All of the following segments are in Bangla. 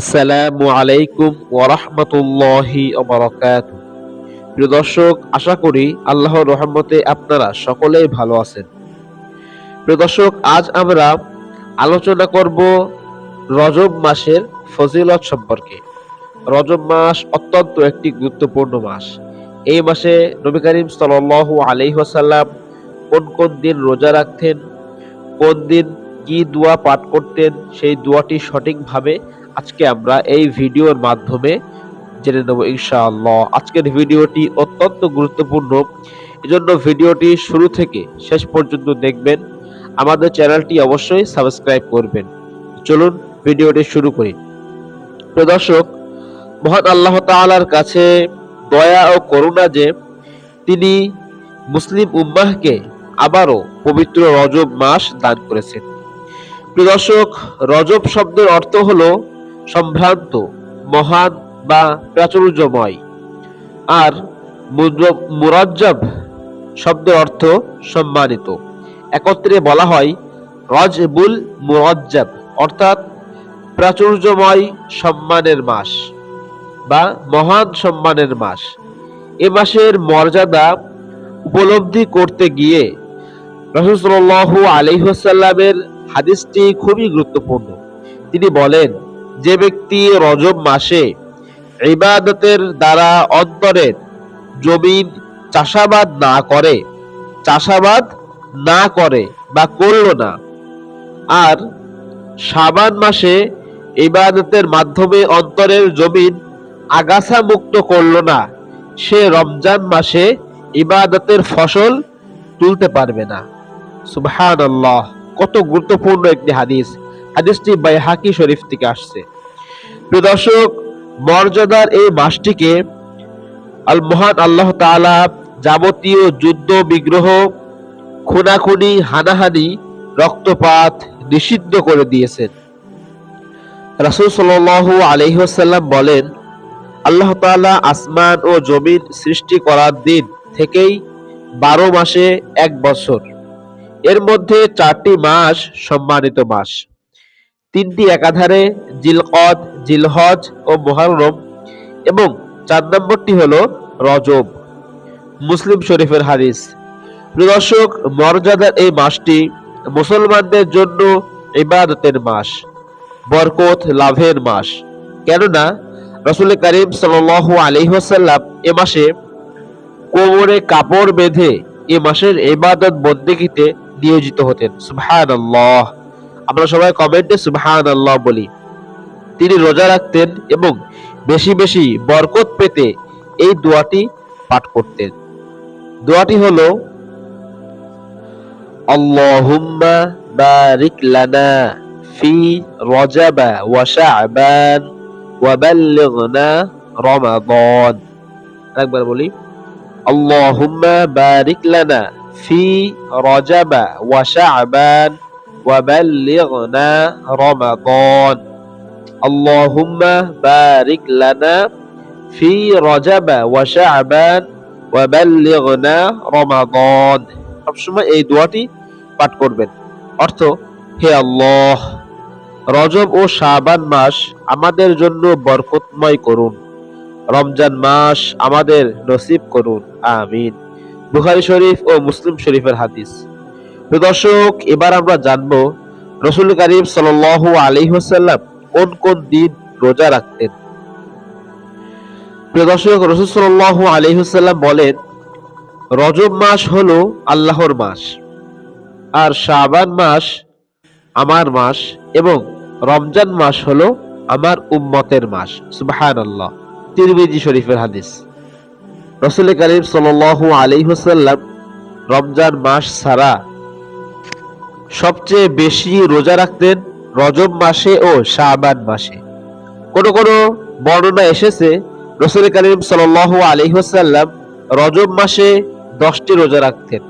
আসসালামু আলাইকুম ওরহমতুল্লাহি ওবরাকাত প্রিয় দর্শক, আশা করি আল্লাহর রহমতে আপনারা সকলেই ভালো আছেন। প্রিয় দর্শক, আজ আমরা আলোচনা করব রজব মাসের ফজিলত সম্পর্কে। রজব মাস অত্যন্ত একটি গুরুত্বপূর্ণ মাস। এই মাসে নবী করিম সাল্লাল্লাহু আলাইহি ওয়াসাল্লাম কোন কোন দিন রোজা রাখতেন, কোন দিন কি দোয়া পাঠ করতেন, সেই দোয়াটি সঠিকভাবে আজকে আমরা এই ভিডিওর মাধ্যমে জেনে নেব ইনশাআল্লাহ। আজকের ভিডিওটি অত্যন্ত গুরুত্বপূর্ণ। এজন্য ভিডিওটি শুরু থেকে শেষ পর্যন্ত দেখবেন। আমাদের চ্যানেলটি অবশ্যই সাবস্ক্রাইব করবেন। চলুন ভিডিওটি শুরু করি। প্রিয় দর্শক, মহান আল্লাহ তাআলার কাছে দয়া ও করুণা যে তিনি মুসলিম উম্মাহকে আবারও পবিত্র রজব মাস দান করেছেন। প্রিয় দর্শক, রজব শব্দের অর্থ হলো সম্ভ্রান্ত, মহান বা প্রাচুর্যময়। আর মুরাজ্জব শব্দের অর্থ সম্মানিত। একত্রে বলা হয় রজবুল মুরাজ্জব, অর্থাৎ প্রাচুর্যময় সম্মানের মাস বা মহান সম্মানের মাস। এ মাসের মর্যাদা উপলব্ধি করতে গিয়ে রসুল্লাহু আলহিহাসাল্লামের হাদিসটি খুবই গুরুত্বপূর্ণ। তিনি বলেন, যে ব্যক্তি রজব মাসে ইবাদতের দ্বারা অন্তরের জমিন চাষাবাদ না করে, চাষাবাদ না করে বা করল না, আর সাবান মাসে ইবাদতের মাধ্যমে অন্তরের জমিন আগাছা মুক্ত করল না, সে রমজান মাসে ইবাদতের ফসল তুলতে পারবে না। সুবহান আল্লাহ কত গুরুত্বপূর্ণ একটি হাদিস। হাদিসটি বাইহাকি শরীফ থেকে আসছে। প্রিয় দর্শক, মর্যাদার এই মাসটিকে আল মহান আল্লাহ তাআলা যাবতীয় যুদ্ধ, বিগ্রহ, খুনাখুনি, হানাহানি, রক্তপাত নিষিদ্ধ করে দিয়েছেন। রাসূল সাল্লাল্লাহু আলাইহি ওয়াসাল্লাম বলেন, আল্লাহ তাআলা আসমান ও জমিন সৃষ্টি করার দিন থেকেই বারো মাসে এক বছর। এর মধ্যে চারটি মাস সম্মানিত মাস। তিনটি একাধারে জিলকদ, জিলহজ ও মোহরম এবং চার নম্বরটি হল রজব। মুসলিম শরীফের হাদিস। প্রিয় দর্শক, মর্যাদার এই মাসটি মুসলমানদের জন্য ইবাদতের মাস, বরকত লাভের মাস। কেননা, রসুল করিম সাল আলহি ওয়াসাল্লাম এ মাসে কোমরে কাপড় বেঁধে এ মাসের ইবাদত বন্দেগীতে নিয়োজিত হতেন। সুবহান আল্লাহ আমরা সবাই কমেন্টে সুবহান আল্লাহ বলি। তিনি রোজা রাখতেন এবং বেশি বেশি বরকত পেতে এই দোয়াটি পাঠ করতেন। দোয়াটি হলো, আল্লাহুম্মা বারিক লানা ফি রজাবা ওয়া শাবান ওয়া বাল্লিগনা রমাদান। একবার বলি, আল্লাহুম্মা বারিক লানা ওয়া বাল্লিগনা রমাদান আল্লাহুম্মা বারিক লানা ফি রজাবা ওয়া শাবান ওয়া বাল্লিগনা রমাদান সবসময় এই দোয়াটি পাঠ করবেন। অর্থ, হে আল্লাহ, রজব ও শাবান মাস আমাদের জন্য বরকতময় করুন। রমজান মাস আমাদের নসিব করুন। আমিন। বুখারী শরীফ ও মুসলিম শরীফের হাদিস। দর্শক, এবার আমরা জানব রসুল করিম সাল আলী হোসাল্লাম কোন কোন দিন রোজা রাখতেন। দর্শক, রসুল সাল আলী হোসাল্লাম বলেন, রজব মাস হলো আল্লাহর মাস, আর শাবান মাস আমার মাস এবং রমজান মাস হলো আমার উম্মতের মাস। সুবাহান আল্লাহ তিরমিজি শরীফের হাদিস। রসুল করিম সাল আলী হোসাল্লাম রমজান মাস ছাড়া সবচেয়ে বেশি রোজা রাখতেন রজব মাসে ও শাবান মাসে। কোনো কোনো বর্ণনা এসেছে রসুল করিম সাল আলী হোসাল্লাম রজব মাসে দশটি রোজা রাখতেন,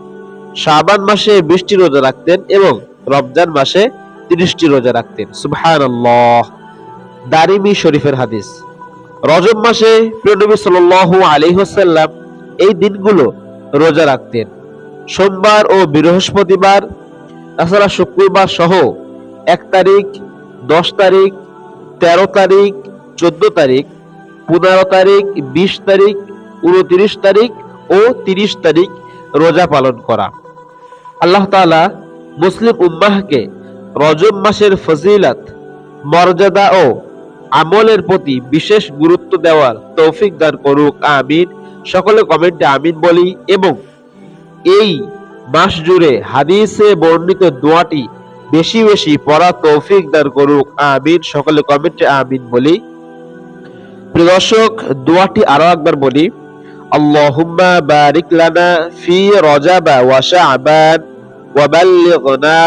শাবান মাসে বিশটি রোজা রাখতেন এবং রমজান মাসে তিরিশটি রোজা রাখতেন। সুবহান দারিমি শরীফের হাদিস। রজব মাসে প্রিয়নবী সাল আলী হোসাল্লাম এই দিনগুলো রোজা রাখতেন। সোমবার ও বৃহস্পতিবার, তাছাড়া শুক্রবার সহ এক তারিখ, দশ তারিখ, তেরো তারিখ, চোদ্দ তারিখ, পনেরো তারিখ, বিশ তারিখ, উনত্রিশ তারিখ ও তিরিশ তারিখ রোজা পালন করা। আল্লাহ তাআলা মুসলিম উম্মাহকে রজব মাসের ফজিলাত, মর্যাদা ও আমলের প্রতি বিশেষ গুরুত্ব দেওয়ার তৌফিক দান করুক, আমিন। সকলে কমেন্টে আমিন বলি এবং এই মাস জুড়ে হাদিসে বর্ণিত দোয়াটি বেশি বেশি পড়া তৌফিক দান করুক, আমিন। সকলে কমেন্টে আমিন বলি। প্রিয় দর্শক, দোয়াটি আরও একবার বলি। আল্লাহুম্মা বারিক লানা ফি রজাবা ওয়া শাবান ওয়া বাল্লিগনা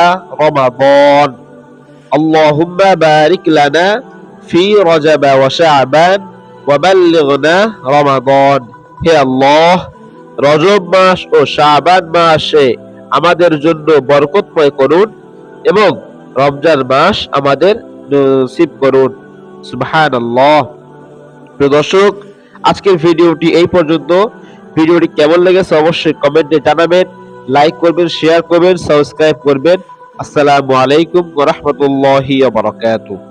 ফি রজাবা ওয়া শাবান ওয়া বাল্লিগনা রমাদান হে আল্লাহ, রজব মাস ও শাবান মাসে আমাদের জন্য বরকতময় করুন এবং রমজান মাস আমাদের নসিব করুন। সুবহানাল্লাহ। প্রিয় দর্শক, আজকের ভিডিওটি এই পর্যন্ত। ভিডিওটি কেমন লেগেছে অবশ্যই কমেন্টে জানাবেন, লাইক করবেন, শেয়ার করবেন, সাবস্ক্রাইব করবেন। আসসালামু আলাইকুম ওয়া বারাকাতুহু।